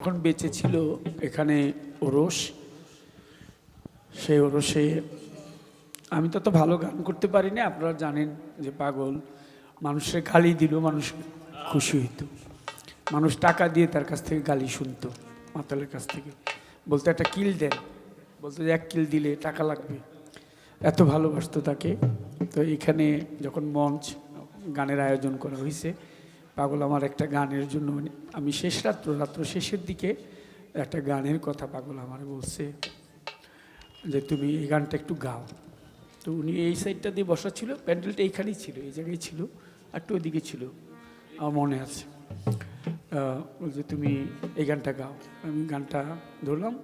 যখন বেঁচে ছিল এখানে ওরস, সেই ওরসে আমি তো ভালো গান করতে পারি না আপনারা জানেন যে পাগল, মানুষের গালি দিল, মানুষ খুশি হইতো। মানুষ টাকা দিয়ে তার কাছ থেকে গালি শুনতো, মাতালের কাছ থেকে। বলতো, একটা কিল দেন। বলতো যে এক কিল দিলে টাকা লাগবে। এত ভালোবাসতো তাকে। তো এখানে যখন মঞ্চ গানের আয়োজন করা হয়েছে পাগল আমার একটা গানের জন্য। মানে আমি শেষ রাত্র রাত্র শেষের দিকে একটা গানের কথা পাগল আমার বলছে যে, তুমি এই গানটা একটু গাও। তো উনি এই সাইডটা দিয়ে বসা ছিল, প্যান্ডেলটা এইখানেই ছিল, এই জায়গায় ছিল, একটু ওইদিকে ছিল, আমার মনে আছে। বলছে তুমি এই গানটা গাও। আমি গানটা ধরলাম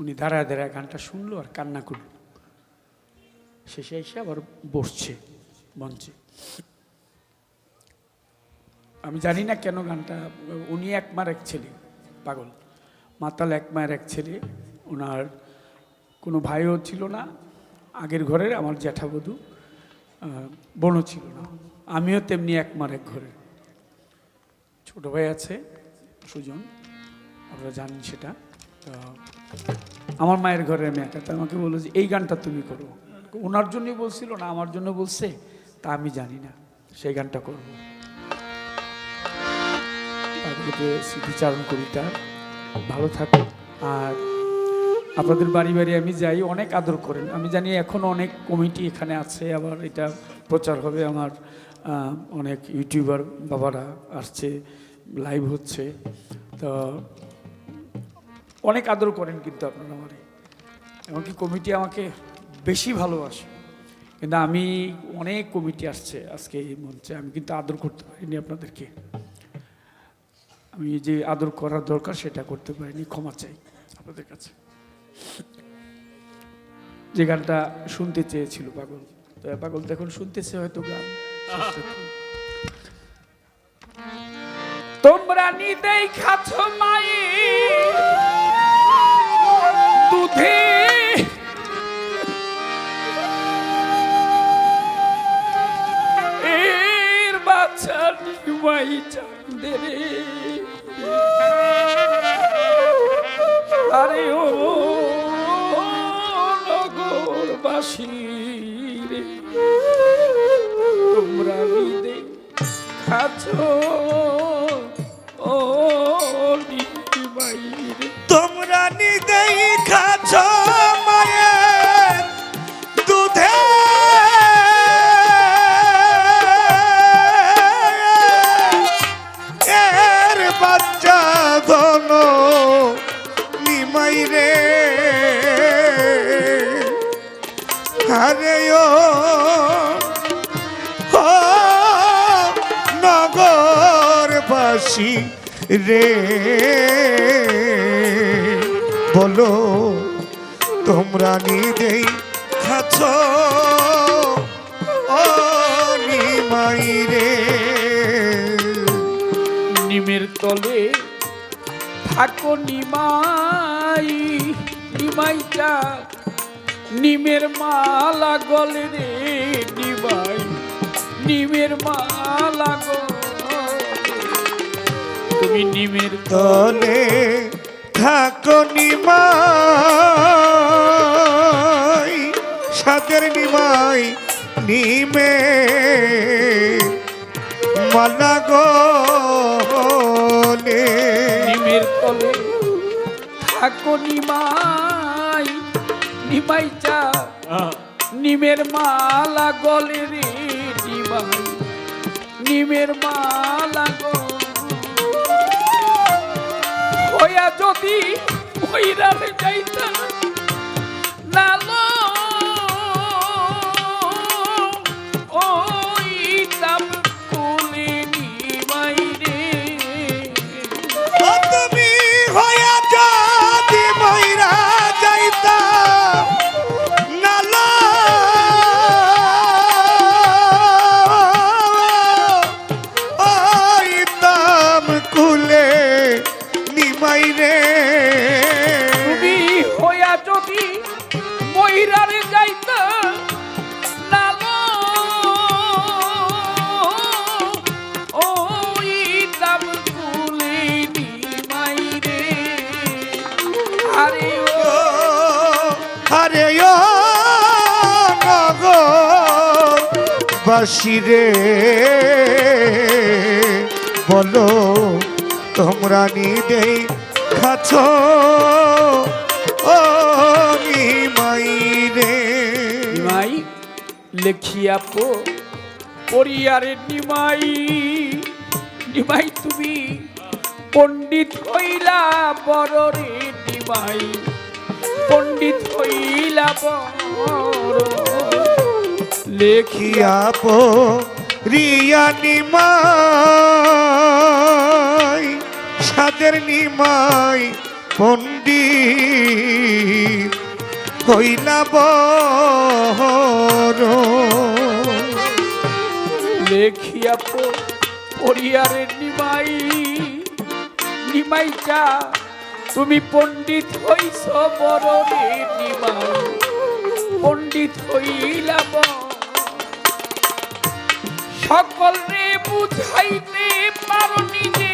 উনি দাঁড়ায় দাঁড়ায় গানটা শুনলো আর কান্না করল। শেষে এসে আবার বসছে মঞ্চে। আমি জানি না কেন গানটা, উনি এক মার এক ছেলে, পাগল। মাতাল এক মায়ের এক ছেলে, ওনার কোনো ভাইও ছিল না, আগের ঘরের আমার জ্যাঠাবধূ বোনও ছিল না। আমিও তেমনি এক মার এক ঘরের। ছোট ভাই আছে, সুজন, আপনারা জানেন সেটা। তো আমার মায়ের ঘরে আমি একা তো আমাকে বলল যে, এই গানটা তুমি করো। ওনার জন্যই বলছিল না, আমার জন্য বলছে, তা আমি জানি না, সেই গানটা করব। তাদেরকে স্মৃতিচারণ করি তার ভালো থাকুক আর আপনাদের বাড়ি বাড়ি আমি যাই, অনেক আদর করেন। আমি জানি এখন অনেক কমিটি এখানে আছে, আবার এটা প্রচার হবে। আমার অনেক ইউটিউবার বাবারা আসছে, লাইভ হচ্ছে। তো অনেক আদর করেন কিন্তু আপনারা আমারে। এমনকি কমিটি আমাকে বেশি ভালোবাসে। কিন্তু আমি অনেক কমিটি আসছে আজকে এই মঞ্চে। আমি কিন্তু আদর করতে পারিনি আপনাদেরকে। আমি যে আদর করার দরকার সেটা করতে পারিনি, ক্ষমা চাই আপনাদের কাছে। যে গানটা শুনতে চেয়েছিল পাগল। পাগল তো এখন শুনতেছে হয়তো গান। তোমরা নিদেই খাচ্ছ মাই দুধে। এর বাচ্চা নিমাই চাঁদে আরে ও নগরবাসী। নগরবাসী রে। বলো, তোমরা নিজেই নিমাই রে। নিমের তলে থাকো নিমাই, নিমাইটা নিমের মালা গলে রে নিমাই, নিমের মালা গলে তুমি নিমের তলে থাকো নিমাই সাদের নিমাই নিমে মালা গলে নিমের তলে থাকো নিমাই নিমাইটা নিমের মালা গলে রে নিমাই নিমের মালা হইয়া যদি মহিরারে যাইতা নালো বাসিরে বলো, তোমরা নিদেই খাছ? ও নিমাইরে নিমাই লেখিয়া পো পরিয়ারে নিমাই। নিমাই তুমি পণ্ডিত হইলা বড় রে নিমাই। পণ্ডিত হইলা বড়। লেখি খিয়া পো নিমাই, সাদের নিমাই পণ্ডিত হইলা বড় লেখিয়া পো পরিয়ারে নিমাই চা তুমি পণ্ডিত হইছ বড় রে নিমাই পণ্ডিত হইলা বড়। সকল বুঝাইতে পারো নিজে।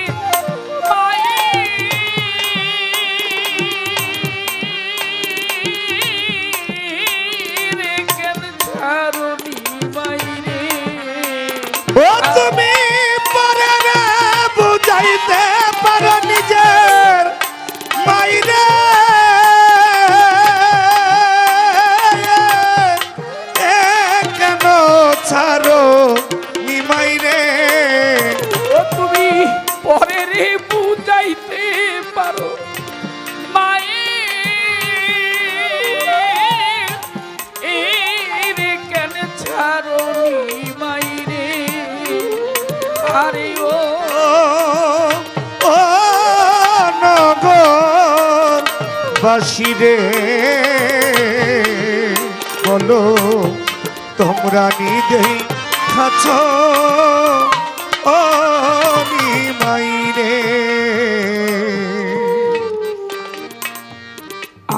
বাসিরে বলো, তোমরা নিদেই খাছ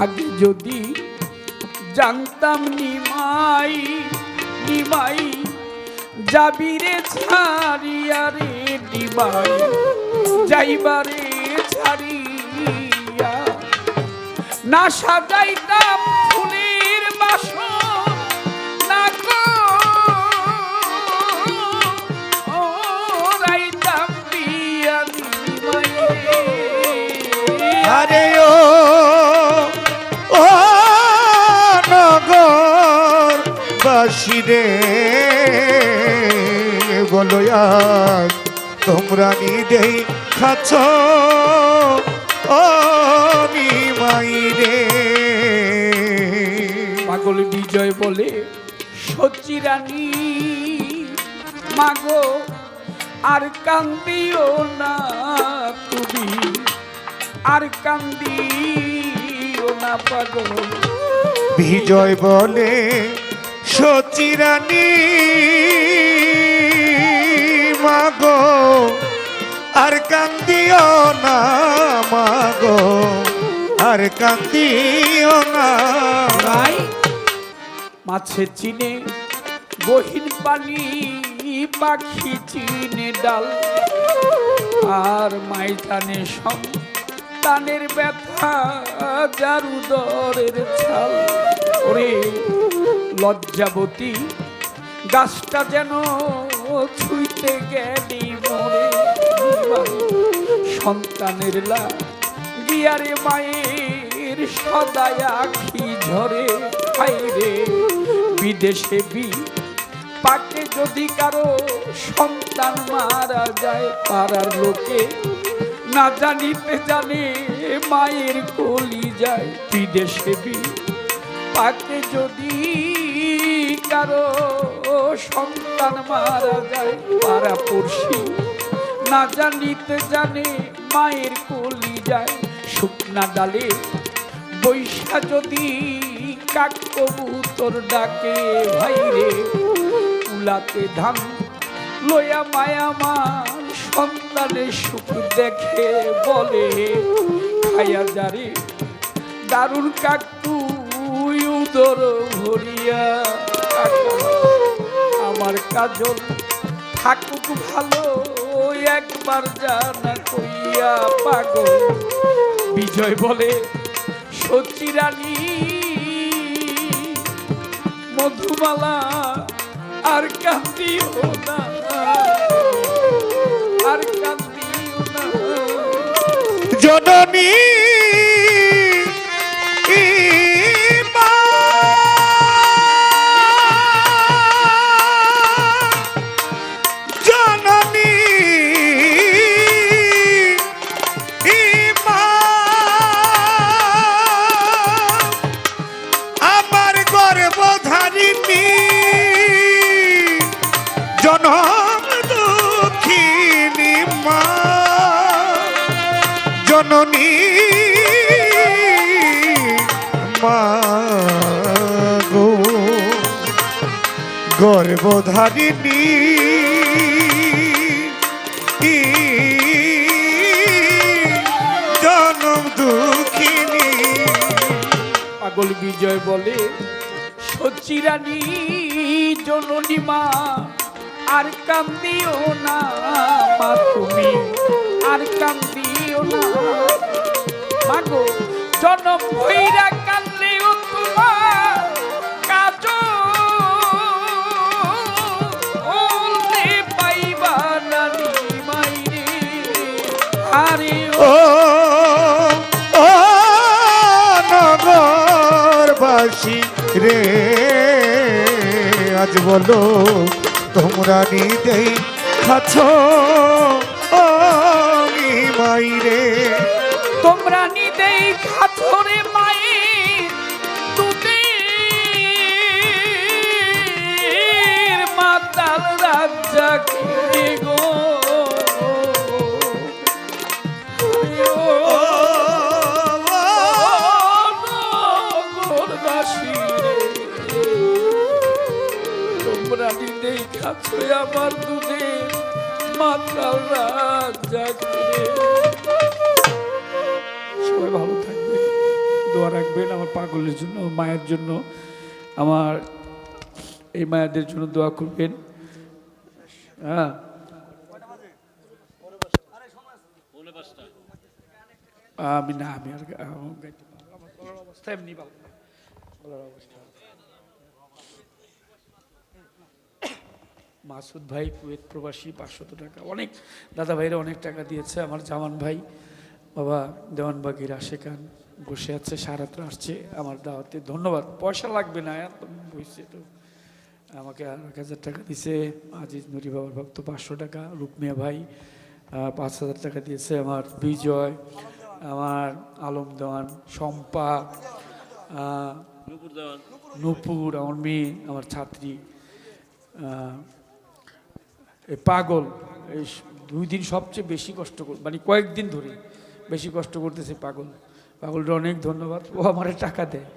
আগে যদি জানতাম নিমাই নিমাই যাবিরে ছাড়িয়া রে নিমাই যাইবারে ছাড়িয়া। না সাজাইতাম ফুলের বাসন, না গো। ও, রাইতাম বিয়া নিমাই আরে ও ও নগর তোমরা নিদেই খাচ্ছ ও মাইরে। পাগল বিজয় বলে সচিরানী মাগো আর কান্দিও না তুমি আর কান্দিও না পাগল। বিজয় বলে সচিরানী মাগো আর কান্দিও না মাগো, আর কান্দিও না। মাছে চিনে গহীন পানি, পাখি চিনে ডাল, আর মাইতানে সন্তানের ব্যথা যার উদরের ছাল। ওরে লজ্জাবতী, গাছটা যেন ছুঁইতে গেলি মরে। সন্তানের লা গিয়ারে মায়ের সদায় আখি ঝরে। হাইরে বিদেশে বি পাকে যদি কারও সন্তান মারা যায়, পাড়ার লোকে না জানিতে জানে মায়ের কলি যায়। বিদেশে বি পাকে যদি কারও সন্তান মারা যায়, পাড়া পড়শি না জানিতে জানে মায়ের কলি যায় শুকনা ডালে। বৈশা যদি কাক ডাকে ভাইরে কুলাতে ধান লয়া মায়া মান সন্তানের সুখ দেখে বলে, খায়া যারে দারুণ কাকু উদর ভরিয়া আমার কাজল থাকুক ভালো একবার জানা কইয়া পাগল। বিজয় বলে সচি রানী মধুমালা আর কান্দিও না। গর্ভধারিণী। জনম দুঃখিনী। পাগল বিজয় বলে সচিরানী জননী মা, আর কান্দিও না মা তুমি, আর কান্দিও না। মাগো জনম ভৈরা বলো তোমরা নিতেই খাচ্ছ ও মাই রে তোমরা নিদেই খাথরে মায়ের তুদের মাতাল রাজ্জাকে গো? ও নগরবাসী রে, তোমরা আমার দুধের মাতাল সবাই ভালো থাকবেন দোয়া রাখবেন আমার পাগলের জন্য মায়ের জন্য। আমার এই মায়েদের জন্য দোয়া করবেন। হ্যাঁ। আমি না আমি আর অবস্থা এমনি না। অবস্থা। মাসুদ ভাই কুয়েত প্রবাসী পাঁচশত টাকা। অনেক দাদা ভাইরা অনেক টাকা দিয়েছে। আমার জামান ভাই বাবা দেওয়ানবাগির আশেকান বসে আছে সারাত্র আসছে আমার দাওয়াতে। ধন্যবাদ। পয়সা লাগবে না এত বসছে তো। আমাকে আর এক হাজার টাকা দিছে। আজিজ নুরি বাবার ভক্ত পাঁচশো টাকা। রুকমিয়া ভাই পাঁচ হাজার টাকা দিয়েছে। আমার বিজয় আমার আলম দেওয়ান শম্পা নূপুর আমার মেয়ে আমার ছাত্রী এই পাগল, এই দুই দিন সবচেয়ে বেশি কষ্ট মানে কয়েকদিন ধরে বেশি কষ্ট করতেছে পাগল। পাগলটা অনেক ধন্যবাদ, ও আমার টাকা দেয়।